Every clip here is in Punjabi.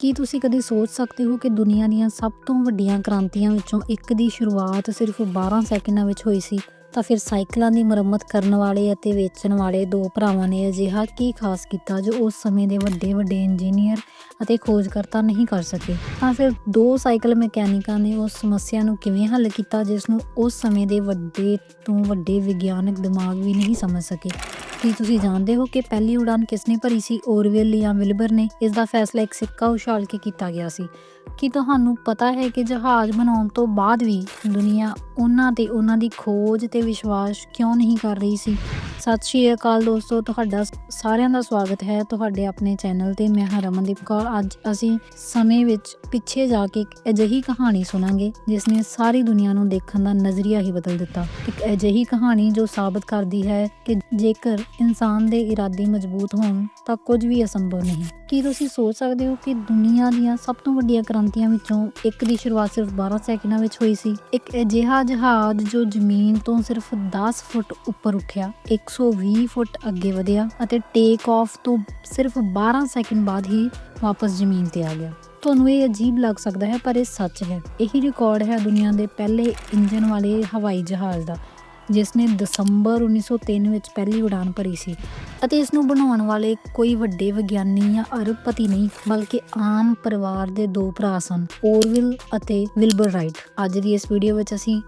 ਕੀ ਤੁਸੀਂ ਕਦੇ ਸੋਚ ਸਕਦੇ ਹੋ ਕਿ ਦੁਨੀਆ ਦੀਆਂ ਸਭ ਤੋਂ ਵੱਡੀਆਂ ਕ੍ਰਾਂਤੀਆਂ ਵਿੱਚੋਂ ਇੱਕ ਦੀ ਸ਼ੁਰੂਆਤ ਸਿਰਫ 12 ਸੈਕਿੰਡਾਂ ਵਿੱਚ ਹੋਈ ਸੀ? ਤਾਂ ਫਿਰ ਸਾਈਕਲਾਂ ਦੀ ਮੁਰੰਮਤ ਕਰਨ ਵਾਲੇ ਅਤੇ ਵੇਚਣ ਵਾਲੇ ਦੋ ਭਰਾਵਾਂ ਨੇ ਅਜਿਹਾ ਕੀ ਖਾਸ ਕੀਤਾ ਜੋ ਉਸ ਸਮੇਂ ਦੇ ਵੱਡੇ ਵੱਡੇ ਇੰਜੀਨੀਅਰ ਅਤੇ ਖੋਜਕਰਤਾ ਨਹੀਂ ਕਰ ਸਕੇ? ਤਾਂ ਫਿਰ ਦੋ ਸਾਈਕਲ ਮਕੈਨਿਕਾਂ ਨੇ ਉਸ ਸਮੱਸਿਆ ਨੂੰ ਕਿਵੇਂ ਹੱਲ ਕੀਤਾ, ਜਿਸ ਨੂੰ ਉਸ ਸਮੇਂ ਦੇ ਵੱਡੇ ਤੋਂ ਵੱਡੇ ਵਿਗਿਆਨਕ ਦਿਮਾਗ ਵੀ ਨਹੀਂ ਸਮਝ ਸਕੇ? ਕੀ ਤੁਸੀਂ ਜਾਣਦੇ ਹੋ ਕਿ ਪਹਿਲੀ ਉਡਾਨ ਕਿਸਨੇ ਭਰੀ ਸੀ ਔਰਵਿਲ ਜਾਂ ਵਿਲਬਰ ਨੇ? ਇਸ ਦਾ ਫੈਸਲਾ ਇੱਕ ਸਿੱਕਾ ਉਛਾਲ ਕੇ ਕੀਤਾ ਗਿਆ ਸੀ। ਕੀ ਤੁਹਾਨੂੰ ਪਤਾ ਹੈ ਕਿ ਜਹਾਜ਼ ਬਣਾਉਣ ਤੋਂ ਬਾਅਦ ਵੀ ਦੁਨੀਆ ਉਹਨਾਂ ਤੇ ਉਹਨਾਂ ਦੀ ਖੋਜ ਤੇ ਵਿਸ਼ਵਾਸ ਕਿਉਂ ਨਹੀਂ ਕਰ ਰਹੀ ਸੀ? ਸਤਿ ਸ਼੍ਰੀ ਅਕਾਲ ਦੋਸਤੋ, ਤੁਹਾਡਾ ਸਾਰਿਆਂ ਦਾ ਸਵਾਗਤ ਹੈ ਤੁਹਾਡੇ ਆਪਣੇ ਚੈਨਲ ਤੇ। ਮੈਂ ਹਾਂ ਰਮਨਦੀਪ ਕੌਰ। ਅੱਜ ਅਸੀਂ ਸਮੇਂ ਵਿੱਚ ਪਿੱਛੇ ਜਾ ਕੇ ਇੱਕ ਅਜਿਹੀ ਕਹਾਣੀ ਸੁਣਾਂਗੇ, ਜਿਸ ਨੇ ਸਾਰੀ ਦੁਨੀਆ ਨੂੰ ਦੇਖਣ ਦਾ ਨਜ਼ਰੀਆ ਹੀ ਬਦਲ ਦਿੱਤਾ। ਇੱਕ ਅਜਿਹੀ ਕਹਾਣੀ ਜੋ ਸਾਬਤ ਕਰਦੀ ਹੈ ਕਿ ਜੇਕਰ ਇਨਸਾਨ ਦੇ ਇਰਾਦੇ ਮਜ਼ਬੂਤ ਹੋਣ ਤਾਂ ਕੁਝ ਵੀ ਅਸੰਭਵ ਨਹੀਂ। ਕੀ ਤੁਸੀਂ ਸੋਚ ਸਕਦੇ ਹੋ ਕਿ ਦੁਨੀਆ ਦੀਆਂ ਸਭ ਤੋਂ ਵੱਡੀਆਂ ਕ੍ਰਾਂਤੀਆਂ ਵਿੱਚੋਂ ਇੱਕ ਦੀ ਸ਼ੁਰੂਆਤ ਸਿਰਫ 12 ਸੈਕਿੰਡਾਂ ਵਿੱਚ ਹੋਈ ਸੀ? ਇੱਕ ਅਜਿਹਾ ਜਹਾਜ਼ ਜੋ ਜ਼ਮੀਨ ਤੋਂ ਸਿਰਫ 10 ਫੁੱਟ ਉੱਪਰ ਉੱਠਿਆ 120 ਫੁੱਟ ਅੱਗੇ ਵਧਿਆ ਅਤੇ ਟੇਕ ਆਫ ਤੋਂ ਸਿਰਫ 12 ਸੈਕਿੰਡ ਬਾਅਦ ਹੀ ਵਾਪਸ ਜ਼ਮੀਨ ਤੇ ਆ ਗਿਆ। ਤੁਹਾਨੂੰ ਇਹ ਅਜੀਬ ਲੱਗ ਸਕਦਾ ਹੈ, ਪਰ ਇਹ ਸੱਚ ਹੈ। ਇਹੀ ਰਿਕਾਰਡ ਹੈ ਦੁਨੀਆ ਦੇ ਪਹਿਲੇ ਇੰਜਨ ਵਾਲੇ ਹਵਾਈ ਜਹਾਜ਼ ਦਾ। ਜਿਸ ਨੇ ਦਸੰਬਰ 1903 ਵਿੱਚ ਪਹਿਲੀ ਉਡਾਨ ਭਰੀ ਸੀ ਅਤੇ ਇਸ ਨੂੰ ਬਣਾਉਣ ਵਾਲੇ ਕੋਈ ਵੱਡੇ ਵਿਗਿਆਨੀ ਜਾਂ ਅਰਬਪਤੀ ਨਹੀਂ, ਬਲਕਿ ਆਮ ਪਰਿਵਾਰ ਦੇ ਦੋ ਭਰਾ ਸਨ ਔਰਵਿਲ ਅਤੇ ਵਿਲਬਰ ਰਾਈਟ। ਅੱਜ ਦੀ ਇਸ ਵੀਡੀਓ ਵਿੱਚ ਅਸੀਂ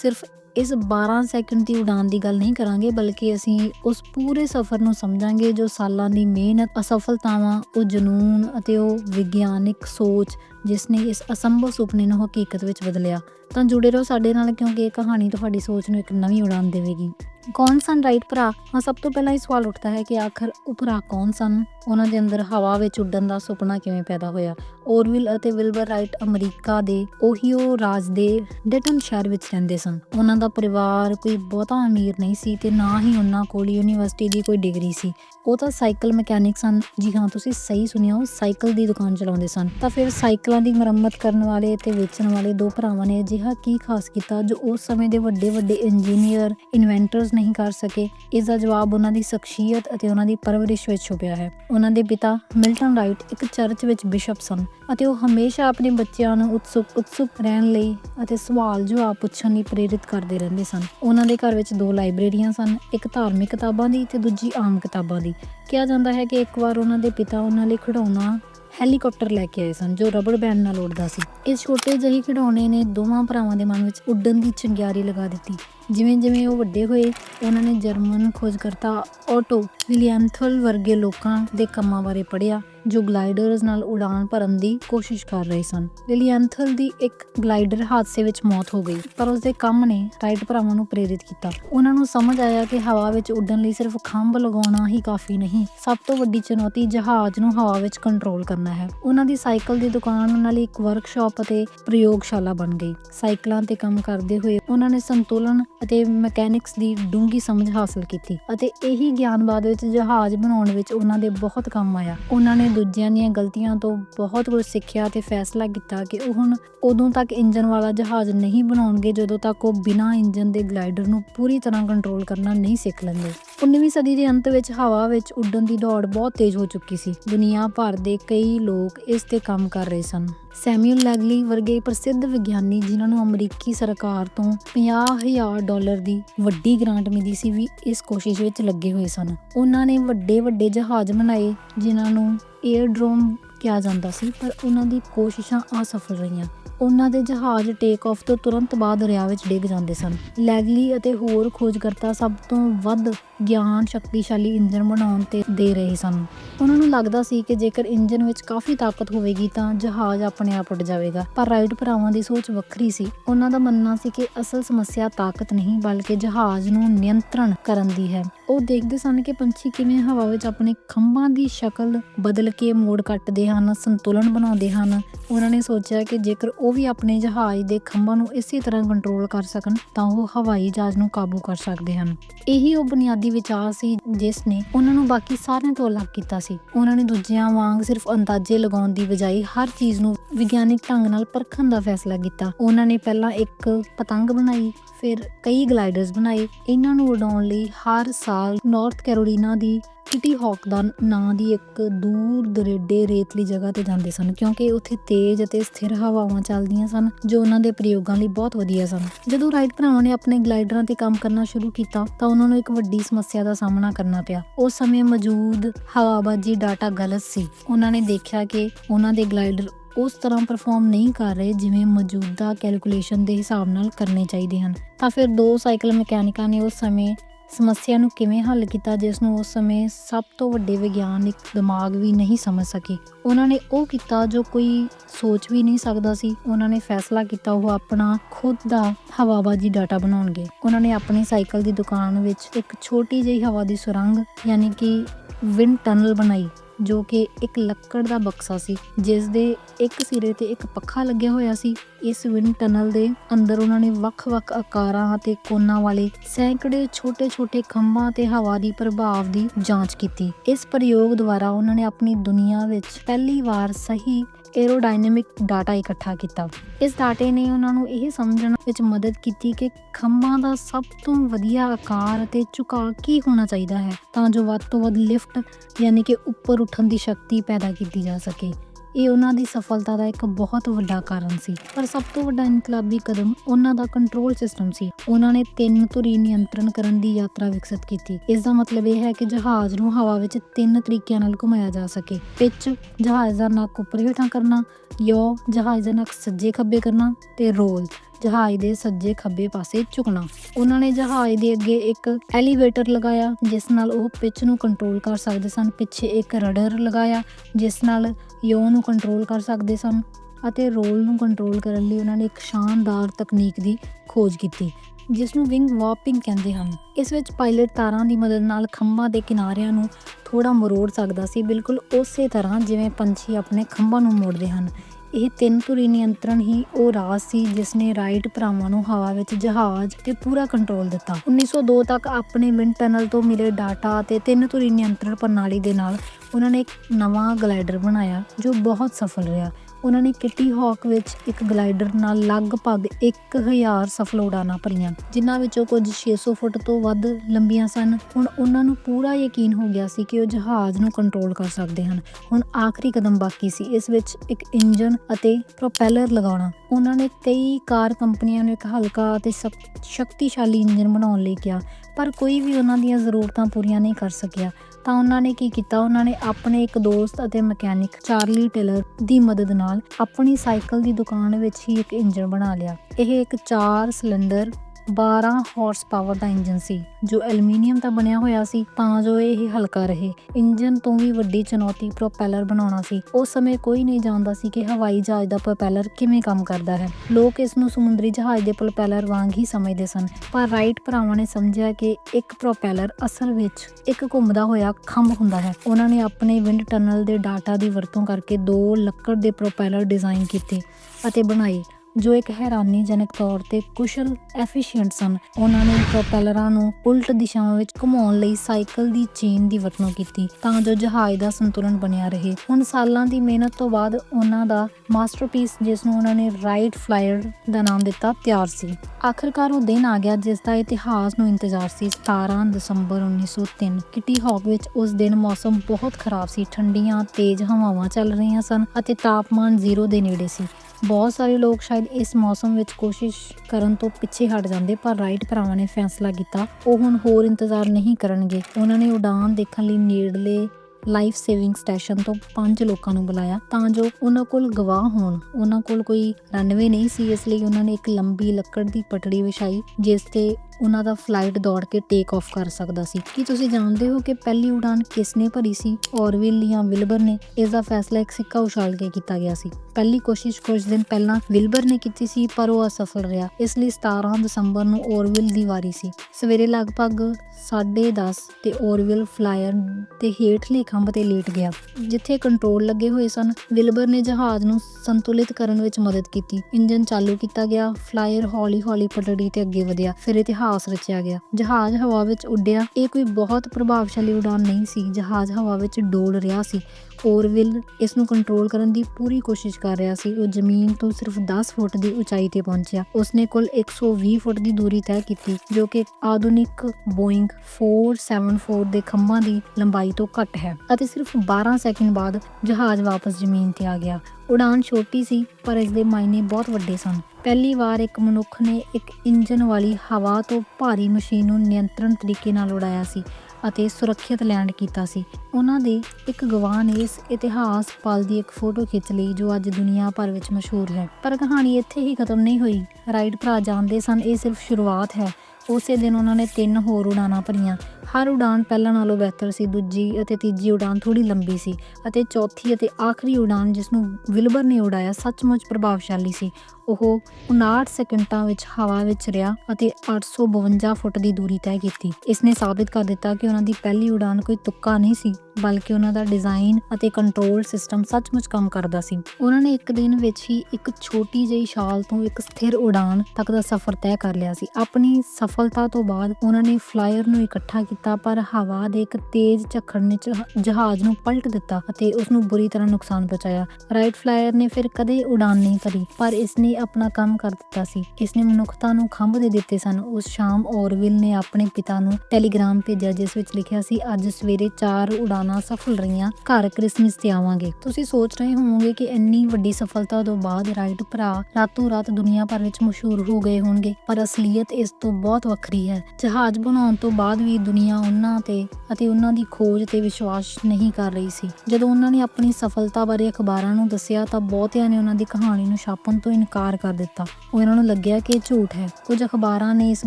ਸਿਰਫ ਇਸ 12 ਸੈਕਿੰਡ ਦੀ ਉਡਾਨ ਦੀ ਗੱਲ ਨਹੀਂ ਕਰਾਂਗੇ, ਬਲਕਿ ਅਸੀਂ ਉਸ ਪੂਰੇ ਸਫ਼ਰ ਨੂੰ ਸਮਝਾਂਗੇ ਜੋ ਸਾਲਾਂ ਦੀ ਮਿਹਨਤ, ਅਸਫਲਤਾਵਾਂ, ਉਹ ਜਨੂਨ ਅਤੇ ਉਹ ਵਿਗਿਆਨਿਕ ਸੋਚ ਜਿਸ ਨੇ ਇਸ ਅਸੰਭਵ ਸੁਪਨੇ ਨੂੰ ਹਕੀਕਤ ਵਿੱਚ ਬਦਲਿਆ। ਤਾਂ ਜੁੜੇ ਰਹੋ ਸਾਡੇ ਨਾਲ, ਕਿਉਂਕਿ ਇਹ ਕਹਾਣੀ ਤੁਹਾਡੀ ਸੋਚ ਨੂੰ ਇੱਕ ਨਵੀਂ ਉਡਾਨ ਦੇਵੇਗੀ। ਕੌਣ ਸਨ ਰਾਈਟ ਭਰਾ? ਹਾਂ, ਸਭ ਤੋਂ ਪਹਿਲਾਂ ਇਹ ਸਵਾਲ ਉੱਠਦਾ ਹੈ ਕਿ ਆਖਰ ਉਹ ਭਰਾ ਕੌਣ ਸਨ? ਉਹਨਾਂ ਦੇ ਅੰਦਰ ਹਵਾ ਵਿੱਚ ਉੱਡਣ ਦਾ ਸੁਪਨਾ ਕਿਵੇਂ ਪੈਦਾ ਹੋਇਆ? ਔਰਵਿਲ ਅਤੇ ਵਿਲਬਰ ਰਾਈਟ ਅਮਰੀਕਾ ਦੇ ਓਹੀਓ ਰਾਜ ਦੇ ਡੇਟਨ ਸ਼ਹਿਰ ਵਿੱਚ ਰਹਿੰਦੇ ਸਨ। ਉਹਨਾਂ ਦਾ ਪਰਿਵਾਰ ਕੋਈ ਬਹੁਤਾ ਅਮੀਰ ਨਹੀਂ ਸੀ ਤੇ ਨਾ ਹੀ ਉਹਨਾਂ ਕੋਲ ਯੂਨੀਵਰਸਿਟੀ ਦੀ ਕੋਈ ਡਿਗਰੀ ਸੀ। ਉਹ ਤਾਂ ਸਾਈਕਲ ਮਕੈਨਿਕ ਸਨ। ਜੀ ਹਾਂ, ਤੁਸੀਂ ਸਹੀ ਸੁਣਿਆ, ਉਹ ਸਾਈਕਲ ਦੀ ਦੁਕਾਨ ਚਲਾਉਂਦੇ ਸਨ। ਤਾਂ ਫਿਰ ਸਾਈਕਲਾਂ ਦੀ ਮੁਰੰਮਤ ਕਰਨ ਵਾਲੇ ਤੇ ਵੇਚਣ ਵਾਲੇ ਦੋ ਭਰਾਵਾਂ ਨੇ ਅਜਿਹਾ ਕੀ ਖਾਸ ਕੀਤਾ ਜੋ ਉਸ ਸਮੇਂ ਦੇ ਵੱਡੇ ਵੱਡੇ ਇੰਜੀਨੀਅਰ ਇਨਵੈਂਟਰਸ ਨਹੀਂ ਕਰ ਸਕੇ। ਇਸ ਦਾ ਜਵਾਬ ਉਹਨਾਂ ਦੀ ਸ਼ਖਸੀਅਤ ਅਤੇ ਉਹਨਾਂ ਦੀ ਪਰਵਰਿਸ਼ ਵਿੱਚ ਛੁਪਿਆ ਹੈ। ਉਹਨਾਂ ਦੇ ਪਿਤਾ ਮਿਲਟਨ ਰਾਈਟ ਇੱਕ ਚਰਚ ਵਿੱਚ ਬਿਸ਼ਪ ਸਨ ਅਤੇ ਉਹ ਹਮੇਸ਼ਾ ਆਪਣੇ ਬੱਚਿਆਂ ਨੂੰ ਉਤਸੁਕ ਉਤਸੁਕ ਰਹਿਣ ਲਈ ਅਤੇ ਸਵਾਲ ਜਵਾਬ ਪੁੱਛਣ ਲਈ ਪ੍ਰੇਰਿਤ ਕਰਦੇ ਰਹਿੰਦੇ ਸਨ। ਉਹਨਾਂ ਦੇ ਘਰ ਵਿੱਚ ਦੋ ਲਾਇਬ੍ਰੇਰੀਆਂ ਸਨ, ਇੱਕ ਧਾਰਮਿਕ ਕਿਤਾਬਾਂ ਦੀ ਤੇ ਦੂਜੀ ਆਮ ਕਿਤਾਬਾਂ ਦੀ। ਕਿਹਾ ਜਾਂਦਾ ਹੈ ਕਿ ਇੱਕ ਵਾਰ ਉਹਨਾਂ ਦੇ ਪਿਤਾ ਉਹਨਾਂ ਲਈ ਖਿਡੌਣਾ ਹੈਲੀਕਾਪਟਰ ਲੈ ਕੇ ਆਏ ਸਨ ਜੋ ਰਬੜ ਬੈਂਡ ਨਾਲ ਉੱਡਦਾ ਸੀ। ਇਸ ਛੋਟੇ ਜਿਹੇ ਖਿਡੌਣੇ ਨੇ ਦੋਵਾਂ ਭਰਾਵਾਂ ਦੇ ਮਨ ਵਿੱਚ ਉੱਡਣ ਦੀ ਚੰਗਿਆਰੀ ਲਗਾ ਦਿੱਤੀ। ਜਿਵੇਂ ਜਿਵੇਂ ਉਹ ਵੱਡੇ ਹੋਏ, ਉਹਨਾਂ ਨੇ ਜਰਮਨ ਖੋਜਕਰਤਾ ਆਟੋ ਵਿਲੀਅਮਥਲ ਵਰਗੇ ਲੋਕਾਂ ਦੇ ਕੰਮਾਂ ਬਾਰੇ ਪੜ੍ਹਿਆ। ਜੋ ਗਲਾਈਡਰਸ ਨਾਲ ਉਡਾਨ ਭਰਨ ਦੀ ਕੋਸ਼ਿਸ਼ ਕਰ ਰਹੇ ਸਨ। ਵਿਲੀਅਮਥਲ ਦੀ ਇੱਕ ਗਲਾਈਡਰ ਹਾਦਸੇ ਵਿੱਚ ਮੌਤ ਹੋ ਗਈ, ਪਰ ਉਸਦੇ ਕੰਮ ਨੇ ਰਾਈਟ ਭਰਾਵਾਂ ਨੂੰ ਪ੍ਰੇਰਿਤ ਕੀਤਾ। ਉਹਨਾਂ ਨੂੰ ਸਮਝ ਆਇਆ ਕਿ ਹਵਾ ਵਿੱਚ ਉੱਡਣ ਲਈ ਸਿਰਫ ਖੰਭ ਲਗਾਉਣਾ ਹੀ ਕਾਫੀ ਨਹੀਂ, ਸਭ ਤੋਂ ਵੱਡੀ ਚੁਣੌਤੀ ਜਹਾਜ਼ ਨੂੰ ਹਵਾ ਵਿੱਚ ਕੰਟਰੋਲ ਕਰਨਾ ਹੈ। ਉਹਨਾਂ ਦੀ ਸਾਈਕਲ ਦੀ ਦੁਕਾਨ ਉਹਨਾਂ ਲਈ ਇੱਕ ਵਰਕਸ਼ਾਪ ਅਤੇ ਪ੍ਰਯੋਗਸ਼ਾਲਾ ਬਣ ਗਈ। ਸਾਈਕਲਾਂ ਤੇ ਕੰਮ ਕਰਦੇ ਹੋਏ ਉਹਨਾਂ ਨੇ ਸੰਤੁਲਨ ਅਤੇ ਮਕੈਨਿਕਸ ਦੀ ਡੂੰਘੀ ਸਮਝ ਹਾਸਲ ਕੀਤੀ ਅਤੇ ਇਹੀ ਗਿਆਨ ਬਾਅਦ ਵਿੱਚ ਜਹਾਜ਼ ਬਣਾਉਣ ਵਿੱਚ ਉਹਨਾਂ ਦੇ ਬਹੁਤ ਕੰਮ ਆਇਆ। ਉਹਨਾਂ ਨੇ ਦੂਜਿਆਂ ਦੀਆਂ ਗਲਤੀਆਂ ਤੋਂ ਬਹੁਤ ਕੁਝ ਸਿੱਖਿਆ ਤੇ ਫੈਸਲਾ ਕੀਤਾ ਕਿ ਉਹ ਹੁਣ ਉਦੋਂ ਤੱਕ ਇੰਜਨ ਵਾਲਾ ਜਹਾਜ਼ ਨਹੀਂ ਬਣਾਉਣਗੇ, ਜਦੋਂ ਤੱਕ ਉਹ ਬਿਨਾਂ ਇੰਜਨ ਦੇ ਗਲਾਈਡਰ ਨੂੰ ਪੂਰੀ ਤਰ੍ਹਾਂ ਕੰਟਰੋਲ ਕਰਨਾ ਨਹੀਂ ਸਿੱਖ ਲੈਂਦੇ। 19ਵੀਂ ਸਦੀ ਦੇ ਅੰਤ ਵਿੱਚ ਹਵਾ ਵਿੱਚ ਉੱਡਣ ਦੀ ਦੌੜ ਬਹੁਤ ਤੇਜ਼ ਹੋ ਚੁੱਕੀ ਸੀ। ਦੁਨੀਆ ਭਰ ਦੇ ਕਈ ਲੋਕ ਇਸ ਤੇ ਕੰਮ ਕਰ ਰਹੇ ਸਨ। ਸੈਮੂਅਲ ਲੈਗਲੀ ਵਰਗੇ ਪ੍ਰਸਿੱਧ ਵਿਗਿਆਨੀ ਜਿਨ੍ਹਾਂ ਨੂੰ ਅਮਰੀਕੀ ਸਰਕਾਰ ਤੋਂ 50000 ਡਾਲਰ ਦੀ ਵੱਡੀ ਗ੍ਰਾਂਟ ਮਿਲੀ ਸੀ ਵੀ ਇਸ ਕੋਸ਼ਿਸ਼ ਵਿੱਚ ਲੱਗੇ ਹੋਏ ਸਨ। ਉਹਨਾਂ ਨੇ ਵੱਡੇ ਵੱਡੇ ਜਹਾਜ਼ ਬਣਾਏ, ਜਿਨ੍ਹਾਂ ਨੂੰ 에ਅਰਡਰੋਮ ਕਿਹਾ ਜਾਂਦਾ ਸੀ, ਪਰ ਉਹਨਾਂ ਦੀ ਕੋਸ਼ਿਸ਼ਾਂ ਅਸਫਲ ਰਹੀਆਂ। ਉਹਨਾਂ ਦੇ ਜਹਾਜ਼ ਟੇਕ ਆਫ ਤੋਂ ਤੁਰੰਤ ਬਾਅਦ ਦਰਿਆ ਵਿੱਚ ਡਿੱਗ ਜਾਂਦੇ ਸਨ। ਲੈਗਲੀ ਅਤੇ ਹੋਰ ਖੋਜਕਰਤਾ ਸਭ ਤੋਂ ਵੱਧ ਗਿਆਨ ਸ਼ਕਤੀਸ਼ਾਲੀ ਇੰਜਨ ਬਣਾਉਣ ਤੇ ਦੇ ਰਹੇ ਸਨ। ਉਹਨਾਂ ਨੂੰ ਲੱਗਦਾ ਸੀ ਕਿ ਜੇਕਰ ਇੰਜਨ ਵਿੱਚ ਕਾਫੀ ਤਾਕਤ ਹੋਵੇਗੀ ਤਾਂ ਜਹਾਜ਼ ਆਪਣੇ ਆਪ ਉੱਡ ਜਾਵੇਗਾ। ਪਰ ਰਾਈਟ ਭਰਾਵਾਂ ਦੀ ਸੋਚ ਵੱਖਰੀ ਸੀ। ਉਹਨਾਂ ਦਾ ਮੰਨਣਾ ਸੀ ਕਿ ਅਸਲ ਸਮੱਸਿਆ ਤਾਕਤ ਨਹੀਂ, ਬਲਕਿ ਜਹਾਜ਼ ਨੂੰ ਨਿਯੰਤਰਣ ਕਰਨ ਦੀ ਹੈ। ਉਹ ਦੇਖਦੇ ਸਨ ਕਿ ਪੰਛੀ ਕਿਵੇਂ ਹਵਾ ਵਿੱਚ ਆਪਣੇ ਖੰਭਾਂ ਦੀ ਸ਼ਕਲ ਬਦਲ ਕੇ ਮੋੜ ਕੱਟਦੇ ਹਨ, ਸੰਤੁਲਨ ਬਣਾਉਂਦੇ ਹਨ। ਉਹਨਾਂ ਨੇ ਸੋਚਿਆ ਕਿ ਜੇਕਰ ਉਹ ਵੀ ਆਪਣੇ ਜਹਾਜ਼ ਦੇ ਖੰਭਾਂ ਨੂੰ ਇਸੇ ਤਰ੍ਹਾਂ ਕੰਟਰੋਲ ਕਰ ਸਕਣ, ਤਾਂ ਉਹ ਹਵਾਈ ਜਹਾਜ਼ ਨੂੰ ਕਾਬੂ ਕਰ ਸਕਦੇ ਹਨ। ਇਹੀ ਉਹ ਬੁਨਿਆਦੀ ਵਿਚਾਰ ਸੀ ਜਿਸ ਨੇ ਉਹਨਾਂ ਨੂੰ ਬਾਕੀ ਸਾਰਿਆਂ ਤੋਂ ਅਲੱਗ ਕੀਤਾ ਸੀ। ਉਹਨਾਂ ਨੇ ਦੂਜਿਆਂ ਵਾਂਗ ਸਿਰਫ ਅੰਦਾਜ਼ੇ ਲਗਾਉਣ ਦੀ ਬਜਾਏ ਹਰ ਚੀਜ਼ ਨੂੰ ਵਿਗਿਆਨਿਕ ਢੰਗ ਨਾਲ ਪਰਖਣ ਦਾ ਫੈਸਲਾ ਕੀਤਾ। ਉਹਨਾਂ ਨੇ ਪਹਿਲਾਂ ਇੱਕ ਪਤੰਗ ਬਣਾਈ, ਫਿਰ ਕਈ ਗਲਾਈਡਰਸ ਬਣਾਏ। ਇਹਨਾਂ ਨੂੰ ਉਡਾਉਣ ਲਈ ਹਰ ਸਾਲ ਨਾਰਥ ਕੈਰੋਲੀਨਾ ਦੀ ਕਿਟੀ ਹੌਕ ਦਾ ਨਾਂ ਦੀ ਇੱਕ ਦੂਰ ਦਰੇਡੇ ਰੇਤਲੀ ਜਗ੍ਹਾ ਤੇ ਜਾਂਦੇ ਸਨ, ਕਿਉਂਕਿ ਉੱਥੇ ਤੇਜ਼ ਅਤੇ ਸਥਿਰ ਹਵਾਵਾਂ ਚੱਲਦੀਆਂ ਸਨ, ਜੋ ਉਹਨਾਂ ਦੇ ਪ੍ਰਯੋਗਾਂ ਲਈ ਬਹੁਤ ਵਧੀਆ ਸਨ। ਜਦੋਂ ਰਾਈਟ ਭਰਾਵਾਂ ਨੇ ਆਪਣੇ ਗਲਾਈਡਰਾਂ ਤੇ ਕੰਮ ਕਰਨਾ ਸ਼ੁਰੂ ਕੀਤਾ, ਤਾਂ ਉਹਨਾਂ ਨੂੰ ਇੱਕ ਵੱਡੀ ਸਮੱਸਿਆ ਦਾ ਸਾਹਮਣਾ ਕਰਨਾ ਪਿਆ। ਉਸ ਸਮੇਂ ਮੌਜੂਦ ਹਵਾਬਾਜ਼ੀ ਡਾਟਾ ਗਲਤ ਸੀ। ਉਹਨਾਂ ਨੇ ਦੇਖਿਆ ਕਿ ਉਹਨਾਂ ਦੇ ਗਲਾਈਡਰ ਉਸ ਤਰ੍ਹਾਂ ਪਰਫਾਰਮ ਨਹੀਂ ਕਰ ਰਹੇ ਜਿਵੇਂ ਮੌਜੂਦਾ ਕੈਲਕੂਲੇਸ਼ਨ ਦੇ ਹਿਸਾਬ ਨਾਲ ਕਰਨੇ ਚਾਹੀਦੇ ਹਨ। ਤਾਂ ਫਿਰ ਦੋ ਸਾਈਕਲ ਮਕੈਨਿਕਾਂ ਨੇ ਉਸ ਸਮੇਂ ਸਮੱਸਿਆ ਨੂੰ ਕਿਵੇਂ ਹੱਲ ਕੀਤਾ ਜਿਸ ਨੂੰ ਉਸ ਸਮੇਂ ਸਭ ਤੋਂ ਵੱਡੇ ਵਿਗਿਆਨਿਕ ਦਿਮਾਗ ਵੀ ਨਹੀਂ ਸਮਝ ਸਕੇ। ਉਹਨਾਂ ਨੇ ਉਹ ਕੀਤਾ ਜੋ ਕੋਈ ਸੋਚ ਵੀ ਨਹੀਂ ਸਕਦਾ ਸੀ। ਉਹਨਾਂ ਨੇ ਫੈਸਲਾ ਕੀਤਾ ਉਹ ਆਪਣਾ ਖੁਦ ਦਾ ਹਵਾਬਾਜ਼ੀ ਡਾਟਾ ਬਣਾਉਣਗੇ। ਉਹਨਾਂ ਨੇ ਆਪਣੀ ਸਾਈਕਲ ਦੀ ਦੁਕਾਨ ਵਿੱਚ ਇੱਕ ਛੋਟੀ ਜਿਹੀ ਹਵਾ ਦੀ ਸੁਰੰਗ, ਯਾਨੀ ਕਿ ਵਿੰਡ ਟਨਲ ਬਣਾਈ। ਜੋ ਕਿ ਇੱਕ ਲੱਕੜ ਦਾ ਬਕਸਾ ਸੀ ਜਿਸ ਦੇ ਇੱਕ ਸਿਰੇ ਤੇ ਇੱਕ ਪੱਖਾ ਲੱਗਿਆ ਹੋਇਆ ਸੀ। ਇਸ ਵਿੰਡ ਟਨਲ ਦੇ ਅੰਦਰ ਉਹਨਾਂ ਨੇ ਵੱਖ-ਵੱਖ ਆਕਾਰਾਂ ਅਤੇ ਕੋਨਾਂ ਵਾਲੇ ਸੈਂਕੜੇ ਛੋਟੇ-ਛੋਟੇ ਖੰਭਾਂ ਤੇ ਹਵਾ ਦੀ ਪ੍ਰਭਾਵ ਦੀ ਜਾਂਚ ਕੀਤੀ। ਇਸ ਪ੍ਰਯੋਗ ਦੁਆਰਾ ਉਹਨਾਂ ਨੇ ਆਪਣੀ ਦੁਨੀਆ ਵਿੱਚ ਪਹਿਲੀ ਵਾਰ ਸਹੀ ਐਰੋਡਾਇਨਾਮਿਕ ਡਾਟਾ ਇਕੱਠਾ ਕੀਤਾ। ਇਸ ਡਾਟੇ ਨੇ ਉਹਨਾਂ ਨੂੰ ਇਹ ਸਮਝਣ ਵਿੱਚ ਮਦਦ ਕੀਤੀ ਕਿ ਖੰਭਾਂ ਦਾ ਸਭ ਤੋਂ ਵਧੀਆ ਆਕਾਰ ਅਤੇ ਝੁਕਾਅ ਕੀ ਹੋਣਾ ਚਾਹੀਦਾ ਹੈ, ਤਾਂ ਜੋ ਵੱਧ ਤੋਂ ਵੱਧ ਲਿਫਟ, ਯਾਨੀ ਕਿ ਉੱਪਰ ਉੱਠਣ ਦੀ ਸ਼ਕਤੀ ਪੈਦਾ ਕੀਤੀ ਜਾ ਸਕੇ। ਇਹ ਉਹਨਾਂ ਦੀ ਸਫਲਤਾ ਦਾ ਇੱਕ ਬਹੁਤ ਵੱਡਾ ਕਾਰਨ ਸੀ। ਪਰ ਸਭ ਤੋਂ ਵੱਡਾ ਇਨਕਲਾਬੀ ਕਦਮ ਉਹਨਾਂ ਦਾ ਕੰਟਰੋਲ ਸਿਸਟਮ ਸੀ। ਉਹਨਾਂ ਨੇ ਤਿੰਨ ਧੁਰੀ ਨਿਯੰਤਰਣ ਕਰਨ ਦੀ ਯਾਤਰਾ ਵਿਕਸਿਤ ਕੀਤੀ। ਇਸ ਦਾ ਮਤਲਬ ਇਹ ਹੈ ਕਿ ਜਹਾਜ਼ ਨੂੰ ਹਵਾ ਵਿੱਚ ਤਿੰਨ ਤਰੀਕਿਆਂ ਨਾਲ ਘੁਮਾਇਆ ਜਾ ਸਕੇ। ਪਿੱਚ, ਜਹਾਜ਼ ਦਾ ਨੱਕ ਉੱਪਰ ਹੇਠਾਂ ਕਰਨਾ। ਯੋ, ਜਹਾਜ਼ ਦਾ ਨੱਕ ਸੱਜੇ ਖੱਬੇ ਕਰਨਾ ਤੇ ਰੋਲ, ਜਹਾਜ਼ ਦੇ ਸੱਜੇ ਖੱਬੇ ਪਾਸੇ ਝੁਕਣਾ। ਉਹਨਾਂ ਨੇ ਜਹਾਜ਼ ਦੇ ਅੱਗੇ ਇੱਕ ਐਲੀਵੇਟਰ ਲਗਾਇਆ, ਜਿਸ ਨਾਲ ਉਹ ਪਿਚ ਨੂੰ ਕੰਟਰੋਲ ਕਰ ਸਕਦੇ ਸਨ। ਪਿੱਛੇ ਇੱਕ ਰਡਰ ਲਗਾਇਆ, ਜਿਸ ਨਾਲ ਯੋ ਨੂੰ ਕੰਟਰੋਲ ਕਰ ਸਕਦੇ ਸਨ ਅਤੇ ਰੋਲ ਨੂੰ ਕੰਟਰੋਲ ਕਰਨ ਲਈ ਉਹਨਾਂ ਨੇ ਇੱਕ ਸ਼ਾਨਦਾਰ ਤਕਨੀਕ ਦੀ ਖੋਜ ਕੀਤੀ ਜਿਸ ਨੂੰ ਵਿੰਗ ਵਾਪਿੰਗ ਕਹਿੰਦੇ ਹਨ। ਇਸ ਵਿੱਚ ਪਾਇਲਟ ਤਾਰਾਂ ਦੀ ਮਦਦ ਨਾਲ ਖੰਭਾਂ ਦੇ ਕਿਨਾਰਿਆਂ ਨੂੰ ਥੋੜਾ ਮਰੋੜ ਸਕਦਾ ਸੀ, ਬਿਲਕੁਲ ਉਸੇ ਤਰ੍ਹਾਂ ਜਿਵੇਂ ਪੰਛੀ ਆਪਣੇ ਖੰਭਾਂ ਨੂੰ ਮੋੜਦੇ ਹਨ। ਇਹ ਤਿੰਨ ਧੁਰੀ ਨਿਯੰਤਰਣ ਹੀ ਉਹ ਰਾਜ ਸੀ ਜਿਸ ਨੇ ਰਾਈਟ ਭਰਾਵਾਂ ਨੂੰ ਹਵਾ ਵਿੱਚ ਜਹਾਜ਼ ਤੇ ਪੂਰਾ ਕੰਟਰੋਲ ਦਿੱਤਾ। 1902 ਤੱਕ ਆਪਣੇ ਵਿੰਡ ਟਨਲ ਤੋਂ ਮਿਲੇ ਡਾਟਾ ਅਤੇ ਤਿੰਨ ਧੁਰੀ ਨਿਯੰਤਰਣ ਪ੍ਰਣਾਲੀ ਦੇ ਨਾਲ ਉਹਨਾਂ ਨੇ ਇੱਕ ਨਵਾਂ ਗਲਾਈਡਰ ਬਣਾਇਆ ਜੋ ਬਹੁਤ ਸਫਲ ਰਿਹਾ। ਉਹਨਾਂ ਨੇ ਕਿਟੀ ਹੌਕ ਵਿੱਚ ਇੱਕ ਗਲਾਈਡਰ ਨਾਲ ਲਗਭਗ 1000 ਸਫਲ ਉਡਾਨਾਂ ਭਰੀਆਂ, ਜਿਨ੍ਹਾਂ ਵਿੱਚੋਂ ਕੁਝ 600 ਫੁੱਟ ਤੋਂ ਵੱਧ ਲੰਬੀਆਂ ਸਨ। ਹੁਣ ਉਹਨਾਂ ਨੂੰ ਪੂਰਾ ਯਕੀਨ ਹੋ ਗਿਆ ਸੀ ਕਿ ਉਹ ਜਹਾਜ਼ ਨੂੰ ਕੰਟਰੋਲ ਕਰ ਸਕਦੇ ਹਨ। ਹੁਣ ਆਖਰੀ ਕਦਮ ਬਾਕੀ ਸੀ, ਇਸ ਵਿੱਚ ਇੱਕ ਇੰਜਨ ਅਤੇ ਪ੍ਰੋਪੈਲਰ ਲਗਾਉਣਾ। ਉਹਨਾਂ ਨੇ ਕਈ ਕਾਰ ਕੰਪਨੀਆਂ ਨੂੰ ਇੱਕ ਹਲਕਾ ਅਤੇ ਸਕ- ਸ਼ਕਤੀਸ਼ਾਲੀ ਇੰਜਨ ਬਣਾਉਣ ਲਈ ਕਿਹਾ, ਪਰ ਕੋਈ ਵੀ ਉਹਨਾਂ ਦੀਆਂ ਜ਼ਰੂਰਤਾਂ ਪੂਰੀਆਂ ਨਹੀਂ ਕਰ ਸਕਿਆ। ਤਾਂ ਉਹਨਾਂ ਨੇ ਕੀ ਕੀਤਾ? ਉਹਨਾਂ ਨੇ ਆਪਣੇ ਇੱਕ ਦੋਸਤ ਅਤੇ ਮਕੈਨਿਕ ਚਾਰਲੀ ਟੇਲਰ ਦੀ ਮਦਦ ਨਾਲ ਨਾਲ ਆਪਣੀ ਸਾਈਕਲ ਦੀ ਦੁਕਾਨ ਵਿੱਚ ਹੀ ਇੱਕ ਇੰਜਨ ਬਣਾ ਲਿਆ। ਇਹ ਇੱਕ 4 ਸਿਲੰਡਰ 12 ਹਾਰਸ ਪਾਵਰ ਦਾ ਇੰਜਨ ਸੀ, ਜੋ ਐਲੂਮੀਨੀਅਮ ਦਾ ਬਣਿਆ ਹੋਇਆ ਸੀ, ਤਾਂ ਜੋ ਇਹ ਹਲਕਾ ਰਹੇ। ਇੰਜਨ ਤੋਂ ਵੀ ਵੱਡੀ ਚੁਣੌਤੀ ਪ੍ਰੋਪੈਲਰ ਬਣਾਉਣਾ ਸੀ। ਉਸ ਸਮੇਂ ਕੋਈ ਨਹੀਂ ਜਾਣਦਾ ਸੀ ਕਿ ਹਵਾਈ ਜਹਾਜ਼ ਦਾ ਪ੍ਰੋਪੈਲਰ ਕਿਵੇਂ ਕੰਮ ਕਰਦਾ ਹੈ। ਲੋਕ ਇਸ ਨੂੰ ਸਮੁੰਦਰੀ ਜਹਾਜ਼ ਦੇ ਪ੍ਰੋਪੈਲਰ ਵਾਂਗ ਹੀ ਸਮਝਦੇ ਸਨ। ਪਰ ਰਾਈਟ ਭਰਾਵਾਂ ਨੇ ਸਮਝਿਆ ਕਿ ਇੱਕ ਪ੍ਰੋਪੈਲਰ ਅਸਲ ਵਿੱਚ ਇੱਕ ਘੁੰਮਦਾ ਹੋਇਆ ਖੰਭ ਹੁੰਦਾ ਹੈ। ਉਹਨਾਂ ਨੇ ਆਪਣੇ ਵਿੰਡ ਟਨਲ ਦੇ ਡਾਟਾ ਦੀ ਵਰਤੋਂ ਕਰਕੇ ਦੋ ਲੱਕੜ ਦੇ ਪ੍ਰੋਪੈਲਰ ਡਿਜ਼ਾਈਨ ਕੀਤੇ ਅਤੇ ਬਣਾਏ। ਜੋ ਇੱਕ ਹੈਰਾਨੀਜਨਕ ਤੌਰ ਤੇ ਕੁਸ਼ਲ ਐਫੀਸ਼ੀਐਂਟ ਸਨ। ਉਹਨਾਂ ਨੇ ਪ੍ਰੋਪੈਲਰਾਂ ਨੂੰ ਉਲਟ ਦਿਸ਼ਾਵਾਂ ਵਿੱਚ ਘੁਮਾਉਣ ਲਈ ਸਾਈਕਲ ਦੀ ਚੇਨ ਦੀ ਵਰਤੋਂ ਕੀਤੀ ਤਾਂ ਜੋ ਜਹਾਜ਼ ਦਾ ਸੰਤੁਲਨ ਬਣਿਆ ਰਹੇ। ਹੁਣ ਸਾਲਾਂ ਦੀ ਮਿਹਨਤ ਤੋਂ ਬਾਅਦ ਉਹਨਾਂ ਦਾ ਮਾਸਟਰਪੀਸ, ਜਿਸ ਨੂੰ ਉਹਨਾਂ ਨੇ ਰਾਈਟ ਫਲਾਇਰ ਦਾ ਨਾਮ ਦਿੱਤਾ, ਤਿਆਰ ਸੀ। ਆਖਰਕਾਰ ਉਹ ਦਿਨ ਆ ਗਿਆ ਜਿਸ ਦਾ ਇਤਿਹਾਸ ਨੂੰ ਇੰਤਜ਼ਾਰ ਸੀ। 17 ਦਸੰਬਰ 1903 ਕਿਟੀ ਹੌਕ ਵਿੱਚ ਉਸ ਦਿਨ ਮੌਸਮ ਬਹੁਤ ਖਰਾਬ ਸੀ। ਠੰਡੀਆਂ, ਤੇਜ਼ ਹਵਾਵਾਂ ਚੱਲ ਰਹੀਆਂ ਸਨ ਅਤੇ ਤਾਪਮਾਨ ਜ਼ੀਰੋ ਦੇ ਨੇੜੇ ਸੀ। ਬਹੁਤ ਸਾਰੇ ਲੋਕ ਸ਼ਾਇਦ ਇਸ ਮੌਸਮ ਵਿੱਚ ਕੋਸ਼ਿਸ਼ ਕਰਨ ਤੋਂ ਪਿੱਛੇ ਹਟ ਜਾਂਦੇ, ਪਰ ਰਾਈਟ ਭਰਾਵਾਂ ਨੇ ਫੈਸਲਾ ਕੀਤਾ। ਉਹ ਹੁਣ ਹੋਰ ਇੰਤਜ਼ਾਰ ਨਹੀਂ ਕਰਨਗੇ। ਉਹਨਾਂ ਨੇ ਉਡਾਨ ਦੇਖਣ ਲਈ ਨੇੜਲੇ ਲਾਈਫ ਸੇਵਿੰਗ ਸਟੇਸ਼ਨ ਤੋਂ ਪੰਜ ਲੋਕਾਂ ਨੂੰ ਬੁਲਾਇਆ, ਤਾਂ ਜੋ ਉਹਨਾਂ ਕੋਲ ਗਵਾਹ ਹੋਣ। ਉਹਨਾਂ ਕੋਲ ਕੋਈ ਰਨਵੇ ਨਹੀਂ ਸੀ, ਇਸ ਲਈ ਉਹਨਾਂ ਨੇ ਇੱਕ ਲੰਬੀ ਲੱਕੜ ਦੀ ਪਟੜੀ ਵਿਛਾਈ, ਜਿਸ ਤੇ ਉਹਨਾਂ ਦਾ ਫਲਾਈਟ ਦੌੜ ਕੇ ਟੇਕ ਆਫ ਕਰ ਸਕਦਾ ਸੀ। ਕੀ ਤੁਸੀਂ ਜਾਣਦੇ ਹੋ ਕਿ ਪਹਿਲੀ ਉਡਾਨ ਕਿਸ ਨੇ ਭਰੀ ਸੀ? ਔਰਵਿਲ ਜਾਂ ਵਿਲਬਰ ਨੇ? ਇਸ ਦਾ ਫੈਸਲਾ ਇੱਕ ਸਿੱਕਾ ਉਛਾਲ ਕੇ ਕੀਤਾ ਗਿਆ ਸੀ। ਪਹਿਲੀ ਕੋਸ਼ਿਸ਼ ਕੁਝ ਦਿਨ ਪਹਿਲਾਂ ਵਿਲਬਰ ਨੇ ਕੀਤੀ ਸੀ, ਪਰ ਉਹ ਅਸਫਲ ਰਿਹਾ। ਇਸ ਲਈ 17 ਦਸੰਬਰ ਨੂੰ ਔਰਵਿਲ ਦੀ ਵਾਰੀ ਸੀ। ਸਵੇਰੇ ਲਗਭਗ 10:30 ਤੇ ਔਰਵਿਲ ਫਲਾਇਰ ਦੇ ਹੇਠਲੇ ਖੰਭ ਤੇ ਲੇਟ ਗਿਆ। ਜਿੱਥੇ ਕੰਟਰੋਲ ਲੱਗੇ ਹੋਏ ਸਨ ਵਿਲਬਰ ਨੇ ਜਹਾਜ਼ ਨੂੰ ਸੰਤੁਲਿਤ ਕਰਨ ਵਿੱਚ ਮਦਦ ਕੀਤੀ। ਇੰਜਨ ਚਾਲੂ ਕੀਤਾ ਗਿਆ, ਫਲਾਇਰ ਹੌਲੀ-ਹੌਲੀ ਪਟੜੀ ਤੇ ਅੱਗੇ ਵਧਿਆ। ਫਿਰ ਇਤਿਹਾਸ ਇਤਿਹਾਸ ਰਚਿਆ ਗਿਆ। ਜਹਾਜ਼ ਹਵਾ ਵਿੱਚ ਉੱਡਿਆ। ਇਹ ਕੋਈ ਬਹੁਤ ਪ੍ਰਭਾਵਸ਼ਾਲੀ ਉਡਾਨ ਨਹੀਂ ਸੀ। ਜਹਾਜ਼ ਹਵਾ ਵਿੱਚ ਡੋਲ ਰਿਹਾ ਸੀ। ਔਰਵਿਲ ਇਸ ਨੂੰ ਕੰਟਰੋਲ ਕਰਨ ਦੀ ਪੂਰੀ ਕੋਸ਼ਿਸ਼ ਕਰ ਰਿਹਾ ਸੀ। ਉਹ ਜ਼ਮੀਨ ਤੋਂ ਸਿਰਫ 10 ਫੁੱਟ ਦੀ ਉਚਾਈ ਤੇ ਪਹੁੰਚਿਆ। ਉਸਨੇ ਕੁੱਲ 120 ਫੁੱਟ ਦੀ ਦੂਰੀ ਤੈਅ ਕੀਤੀ, ਜੋ ਕਿ ਆਧੁਨਿਕ ਬੋਇੰਗ 474 ਦੇ ਖੰਭਾਂ ਦੀ ਲੰਬਾਈ ਤੋਂ ਘੱਟ ਹੈ ਅਤੇ ਸਿਰਫ 12 ਸੈਕਿੰਡ ਬਾਅਦ ਜਹਾਜ਼ ਵਾਪਸ ਜ਼ਮੀਨ ਤੇ ਆ ਗਿਆ। ਉਡਾਨ ਛੋਟੀ ਸੀ, ਪਰ ਇਸ ਦੇ ਮਾਇਨੇ ਬਹੁਤ ਵੱਡੇ ਸਨ। ਪਹਿਲੀ ਵਾਰ ਇੱਕ ਮਨੁੱਖ ਨੇ ਇੱਕ ਇੰਜਨ ਵਾਲੀ ਹਵਾ ਤੋਂ ਭਾਰੀ ਮਸ਼ੀਨ ਨੂੰ ਨਿਯੰਤਰਣ ਤਰੀਕੇ ਨਾਲ ਉਡਾਇਆ ਸੀ ਅਤੇ ਸੁਰੱਖਿਅਤ ਲੈਂਡ ਕੀਤਾ ਸੀ। ਉਹਨਾਂ ਦੇ ਇੱਕ ਗਵਾਹ ਨੇ ਇਸ ਇਤਿਹਾਸ ਪਲ ਦੀ ਇੱਕ ਫੋਟੋ ਖਿੱਚ ਲਈ, ਜੋ ਅੱਜ ਦੁਨੀਆ ਭਰ ਵਿੱਚ ਮਸ਼ਹੂਰ ਹੈ। ਪਰ ਕਹਾਣੀ ਇੱਥੇ ਹੀ ਖਤਮ ਨਹੀਂ ਹੋਈ। ਰਾਈਡ ਭਰਾ ਜਾਣਦੇ ਸਨ, ਇਹ ਸਿਰਫ ਸ਼ੁਰੂਆਤ ਹੈ। ਉਸੇ ਦਿਨ ਉਹਨਾਂ ਨੇ ਤਿੰਨ ਹੋਰ ਉਡਾਨਾਂ ਭਰੀਆਂ। ਹਰ ਉਡਾਨ ਪਹਿਲਾਂ ਨਾਲੋਂ ਬਿਹਤਰ ਸੀ, ਦੂਜੀ ਅਤੇ ਤੀਜੀ ਉਡਾਨ ਥੋੜੀ ਲੰਬੀ ਸੀ ਅਤੇ ਚੌਥੀ ਅਤੇ ਆਖਰੀ ਉਡਾਨ ਜਿਸ ਨੂੰ ਵਿਲਬਰ ਨੇ ਉਡਾਇਆ ਸੱਚਮੁੱਚ ਪ੍ਰਭਾਵਸ਼ਾਲੀ ਸੀ। ਉਹ 59 ਸੈਕਿੰਡਾਂ ਵਿੱਚ ਹਵਾ ਵਿੱਚ ਰਿਹਾ ਅਤੇ 852 ਫੁੱਟ ਦੀ ਦੂਰੀ ਤੈਅ ਕੀਤੀ। ਇਸ ਨੇ ਸਾਬਿਤ ਕਰ ਦਿੱਤਾ ਕਿ ਉਹਨਾਂ ਦੀ ਪਹਿਲੀ ਉਡਾਨ ਕੋਈ ਤੁੱਕਾ ਨਹੀਂ ਸੀ। ਬਲਕਿ ਉਹਨਾਂ ਦਾ ਡਿਜ਼ਾਈਨ ਅਤੇ ਕੰਟਰੋਲ ਸਿਸਟਮ ਸੱਚਮੁੱਚ ਕੰਮ ਕਰਦਾ ਸੀ। ਉਹਨਾਂ ਨੇ ਇੱਕ ਦਿਨ ਵਿੱਚ ਹੀ ਇੱਕ ਛੋਟੀ ਜਿਹੀ ਛਾਲ ਤੋਂ ਇੱਕ ਸਥਿਰ ਉਡਾਨ ਤੱਕ ਦਾ ਸਫ਼ਰ ਤੈਅ ਕਰ ਲਿਆ ਸੀ। ਆਪਣੀ ਸਫਲਤਾ ਤੋਂ ਬਾਅਦ ਉਹਨਾਂ ਨੇ ਫਲਾਇਰ ਨੂੰ ਇਕੱਠਾ ਕੀਤਾ, ਪਰ ਹਵਾ ਦੇ ਇੱਕ ਤੇਜ਼ ਝੱਖੜ ਨੇ ਜਹਾਜ਼ ਨੂੰ ਪਲਟ ਦਿੱਤਾ ਅਤੇ ਉਸ ਨੂੰ ਬੁਰੀ ਤਰ੍ਹਾਂ ਨੁਕਸਾਨ ਪਹੁੰਚਾਇਆ। ਰਾਈਟ ਫਲਾਇਰ ਨੇ ਫਿਰ ਕਦੇ ਉਡਾਨ ਨਹੀਂ ਭਰੀ ਪਰ ਇਸ ਨੇ ਆਪਣਾ ਕੰਮ ਕਰ ਦਿੱਤਾ ਸੀ। ਇਸ ਨੇ ਮਨੁੱਖਤਾ ਨੂੰ ਖੰਭ ਦੇ ਦਿੱਤੇ ਸਨ। ਉਸ ਸ਼ਾਮ ਔਰਵਿਲ ਨੇ ਆਪਣੇ ਪਿਤਾ ਨੂੰ ਟੈਲੀਗ੍ਰਾਮ ਭੇਜਿਆ, ਜਿਸ ਵਿੱਚ ਲਿਖਿਆ ਸੀ, ਅੱਜ ਸਵੇਰੇ ਚਾਰ ਉਡਾਨ ਸਫਲ ਰਹੀਆਂ, ਘਰ ਕ੍ਰਿਸਮਸ ਤੇ ਆਵਾਂਗੇ। ਤੁਸੀਂ ਸੋਚ ਰਹੇ ਹੋਵੋਗੇ ਕਿ ਇੰਨੀ ਵੱਡੀ ਸਫਲਤਾ ਤੋਂ ਬਾਅਦ ਰਾਈਟ ਭਰਾ ਰਾਤੋਂ ਰਾਤ ਦੁਨੀਆ ਭਰ ਵਿੱਚ ਮਸ਼ਹੂਰ ਹੋ ਗਏ ਹੋਣਗੇ, ਪਰ ਅਸਲੀਅਤ ਇਸ ਤੋਂ ਬਹੁਤ ਵੱਖਰੀ ਹੈ। ਜਹਾਜ਼ ਬਣਾਉਣ ਤੋਂ ਬਾਅਦ ਵੀ ਦੁਨੀਆ ਉਹਨਾਂ ਤੇ ਅਤੇ ਉਹਨਾਂ ਦੀ ਖੋਜ ਤੇ ਵਿਸ਼ਵਾਸ ਨਹੀਂ ਕਰ ਰਹੀ ਸੀ। ਜਦੋਂ ਉਹਨਾਂ ਨੇ ਆਪਣੀ ਸਫਲਤਾ ਬਾਰੇ ਅਖਬਾਰਾਂ ਨੂੰ ਦੱਸਿਆ, ਤਾਂ ਬਹੁਤਿਆਂ ਨੇ ਉਹਨਾਂ ਦੀ ਕਹਾਣੀ ਨੂੰ ਛਾਪਣ ਤੋਂ ਇਨਕਾਰ ਕਰ ਦਿੱਤਾ। ਉਹ ਇਹਨਾਂ ਨੂੰ ਲੱਗਿਆ ਕਿ ਇਹ ਝੂਠ ਹੈ। ਕੁਝ ਅਖਬਾਰਾਂ ਨੇ ਇਸ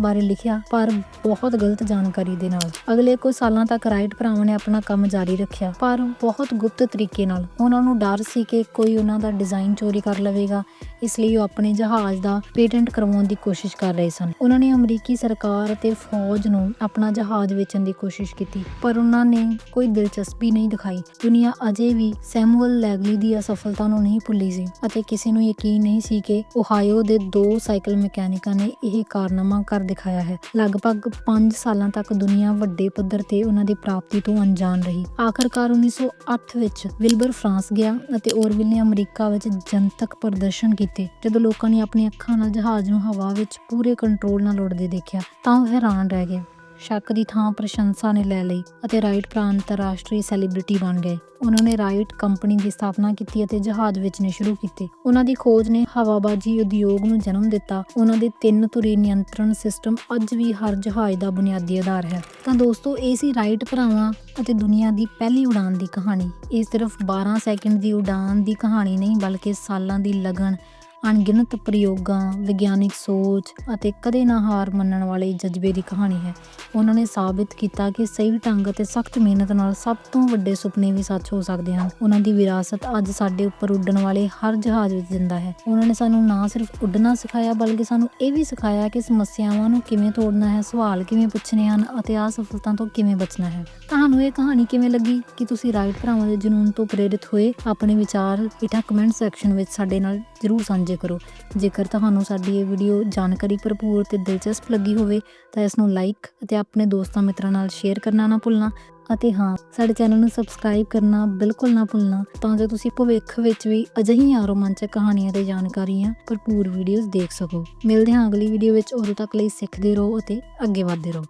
ਬਾਰੇ ਲਿਖਿਆ, ਪਰ ਬਹੁਤ ਗਲਤ ਜਾਣਕਾਰੀ ਦੇ ਨਾਲ। ਅਗਲੇ ਕੁਝ ਸਾਲਾਂ ਤੱਕ ਰਾਈਟ ਭਰਾਵਾਂ ਨੇ ਆਪਣਾ ਕੰਮ ਜਾਰੀ ਰੱਖਿਆ। ਪਰ ਬਹੁਤ ਗੁਪਤ ਤਰੀਕੇ ਨਾਲ ਉਹਨਾਂ ਨੂੰ ਡਰ ਸੀ ਕਿ ਕੋਈ ਉਹਨਾਂ ਦਾ ਡਿਜ਼ਾਈਨ ਚੋਰੀ ਕਰ ਲਵੇਗਾ, ਇਸ ਲਈ ਉਹ ਆਪਣੇ ਜਹਾਜ਼ ਦਾ ਪੇਟੈਂਟ ਕਰਵਾਉਣ ਦੀ ਕੋਸ਼ਿਸ਼ ਕਰ ਰਹੇ ਸਨ। ਉਹਨਾਂ ਨੇ ਅਮਰੀਕੀ ਸਰਕਾਰ ਅਤੇ ਫੌਜ ਨੂੰ ਆਪਣਾ ਜਹਾਜ਼ ਵੇਚਣ ਦੀ ਕੋਸ਼ਿਸ਼ ਕੀਤੀ, ਪਰ ਉਹਨਾਂ ਨੇ ਕੋਈ ਦਿਲਚਸਪੀ ਨਹੀਂ ਦਿਖਾਈ। ਦੁਨੀਆ ਅਜੇ ਵੀ ਸੈਮੂਅਲ ਲੈਗਲੀ ਦੀ ਅਸਫਲਤਾ ਨੂੰ ਨਹੀਂ ਭੁੱਲੀ ਸੀ ਅਤੇ ਕਿਸੇ ਨੂੰ ਯਕੀਨ ਨਹੀਂ ਸੀ ਕਿ ਓਹਾਇਓ ਦੇ ਦੋ ਸਾਈਕਲ ਮਕੈਨਿਕਾਂ ਨੇ ਇਹ ਕਾਰਨਾਮਾ ਕਰ ਦਿਖਾਇਆ ਹੈ। ਲਗਭਗ 5 ਸਾਲਾਂ ਤੱਕ ਦੁਨੀਆ ਵੱਡੇ ਪੱਧਰ ਤੇ ਉਹਨਾਂ ਦੀ ਪ੍ਰਾਪਤੀ ਤੋਂ ਅਣਜਾਣ ਰਹੀ। ਆਖਰਕਾਰ 1908 ਵਿੱਚ ਵਿਲਬਰ ਫਰਾਂਸ ਗਿਆ ਅਤੇ ਔਰਵਿਲ ਨੇ ਅਮਰੀਕਾ ਵਿੱਚ ਜਨਤਕ ਪ੍ਰਦਰਸ਼ਨ ਕੀਤੇ। ਜਦੋਂ ਲੋਕਾਂ ਨੇ ਆਪਣੀ ਅੱਖਾਂ ਨਾਲ ਜਹਾਜ਼ ਨੂੰ ਹਵਾ ਵਿੱਚ ਪੂਰੇ ਕੰਟਰੋਲ ਨਾਲ ਉੱਡਦੇ ਦੇਖਿਆ, ਤਾਂ ਉਹ ਹੈਰਾਨ ਰਹਿ ਗਏ। ਸ਼ੱਕ ਦੀ ਥਾਂ ਪ੍ਰਸ਼ੰਸਾ ਨੇ ਲੈ ਲਈ ਅਤੇ ਰਾਈਟ ਭਰਾ ਅੰਤਰਰਾਸ਼ਟਰੀ ਸੈਲੀਬ੍ਰਿਟੀ ਬਣ ਗਏ। ਉਹਨਾਂ ਨੇ ਰਾਈਟ ਕੰਪਨੀ ਦੀ ਸਥਾਪਨਾ ਕੀਤੀ ਅਤੇ ਜਹਾਜ਼ ਵੇਚਣੇ ਸ਼ੁਰੂ ਕੀਤੇ। ਉਹਨਾਂ ਦੀ ਖੋਜ ਨੇ ਹਵਾਬਾਜ਼ੀ ਉਦਯੋਗ ਨੂੰ ਜਨਮ ਦਿੱਤਾ। ਉਹਨਾਂ ਦੇ ਤਿੰਨ ਧੁਰੀ ਨਿਯੰਤਰਣ ਸਿਸਟਮ ਅੱਜ ਵੀ ਹਰ ਜਹਾਜ਼ ਦਾ ਬੁਨਿਆਦੀ ਆਧਾਰ ਹੈ। ਤਾਂ ਦੋਸਤੋ, ਇਹ ਸੀ ਰਾਈਟ ਭਰਾਵਾਂ ਅਤੇ ਦੁਨੀਆ ਦੀ ਪਹਿਲੀ ਉਡਾਨ ਦੀ ਕਹਾਣੀ। ਇਹ ਸਿਰਫ 12 ਸੈਕਿੰਡ ਦੀ ਉਡਾਨ ਦੀ ਕਹਾਣੀ ਨਹੀਂ, ਬਲਕਿ ਸਾਲਾਂ ਦੀ ਲਗਨ ਅਣਗਿਣਤ ਪ੍ਰਯੋਗਾਂ, ਵਿਗਿਆਨਿਕ ਸੋਚ ਅਤੇ ਕਦੇ ਨਾ ਹਾਰ ਮੰਨਣ ਵਾਲੇ ਜਜ਼ਬੇ ਦੀ ਕਹਾਣੀ ਹੈ। ਉਹਨਾਂ ਨੇ ਸਾਬਿਤ ਕੀਤਾ ਕਿ ਸਹੀ ਢੰਗ ਅਤੇ ਸਖਤ ਮਿਹਨਤ ਨਾਲ ਸਭ ਤੋਂ ਵੱਡੇ ਸੁਪਨੇ ਵੀ ਸੱਚ ਹੋ ਸਕਦੇ ਹਨ। ਉਹਨਾਂ ਦੀ ਵਿਰਾਸਤ ਅੱਜ ਸਾਡੇ ਉੱਪਰ ਉੱਡਣ ਵਾਲੇ ਹਰ ਜਹਾਜ਼ ਵਿੱਚ ਜ਼ਿੰਦਾ ਹੈ। ਉਹਨਾਂ ਨੇ ਸਾਨੂੰ ਨਾ ਸਿਰਫ ਉੱਡਣਾ ਸਿਖਾਇਆ, ਬਲਕਿ ਸਾਨੂੰ ਇਹ ਵੀ ਸਿਖਾਇਆ ਕਿ ਸਮੱਸਿਆਵਾਂ ਨੂੰ ਕਿਵੇਂ ਤੋੜਨਾ ਹੈ, ਸਵਾਲ ਕਿਵੇਂ ਪੁੱਛਣੇ ਹਨ ਅਤੇ ਅਸਫਲਤਾ ਤੋਂ ਕਿਵੇਂ ਬਚਣਾ ਹੈ। ਤੁਹਾਨੂੰ ਇਹ ਕਹਾਣੀ ਕਿਵੇਂ ਲੱਗੀ? ਕਿ ਤੁਸੀਂ ਰਾਈਟ ਭਰਾਵਾਂ ਦੇ ਜਨੂਨ ਤੋਂ ਪ੍ਰੇਰਿਤ ਹੋਏ? ਆਪਣੇ ਵਿਚਾਰ ਹੇਠਾਂ ਕਮੈਂਟ ਸੈਕਸ਼ਨ ਵਿੱਚ ਸਾਡੇ ਨਾਲ ਜਰੂਰ ਸਾਂਝੇ ਕਰੋ। ਜੇਕਰ ਤੁਹਾਨੂੰ ਸਾਡੀ ਇਹ ਵੀਡੀਓ ਜਾਣਕਾਰੀ ਭਰਪੂਰ ਤੇ ਦਿਲਚਸਪ ਲੱਗੀ ਹੋਵੇ, ਤਾਂ ਇਸ ਨੂੰ ਲਾਈਕ ਅਤੇ ਆਪਣੇ ਦੋਸਤਾਂ ਮਿੱਤਰਾਂ ਨਾਲ ਸ਼ੇਅਰ ਕਰਨਾ ਨਾ ਭੁੱਲਣਾ। ਅਤੇ ਹਾਂ, ਸਾਡੇ ਚੈਨਲ ਨੂੰ ਸਬਸਕ੍ਰਾਈਬ ਕਰਨਾ ਬਿਲਕੁਲ ਨਾ ਭੁੱਲਣਾ। ਤਾਂ ਜੋ ਤੁਸੀਂ ਭਵਿੱਖ ਵਿੱਚ ਵੀ ਅਜਿਹੀਆਂ ਰੋਮਾਂਚਕ ਕਹਾਣੀਆਂ ਤੇ ਜਾਣਕਾਰੀਆਂ, ਭਰਪੂਰ ਵੀਡੀਓਜ਼ ਦੇਖ ਸਕੋ। ਮਿਲਦੇ ਹਾਂ ਅਗਲੀ ਵੀਡੀਓ ਵਿੱਚ। ਉਦੋਂ ਤੱਕ ਲਈ ਸਿੱਖਦੇ ਰਹੋ ਅਤੇ ਅੱਗੇ ਵਧਦੇ ਰਹੋ।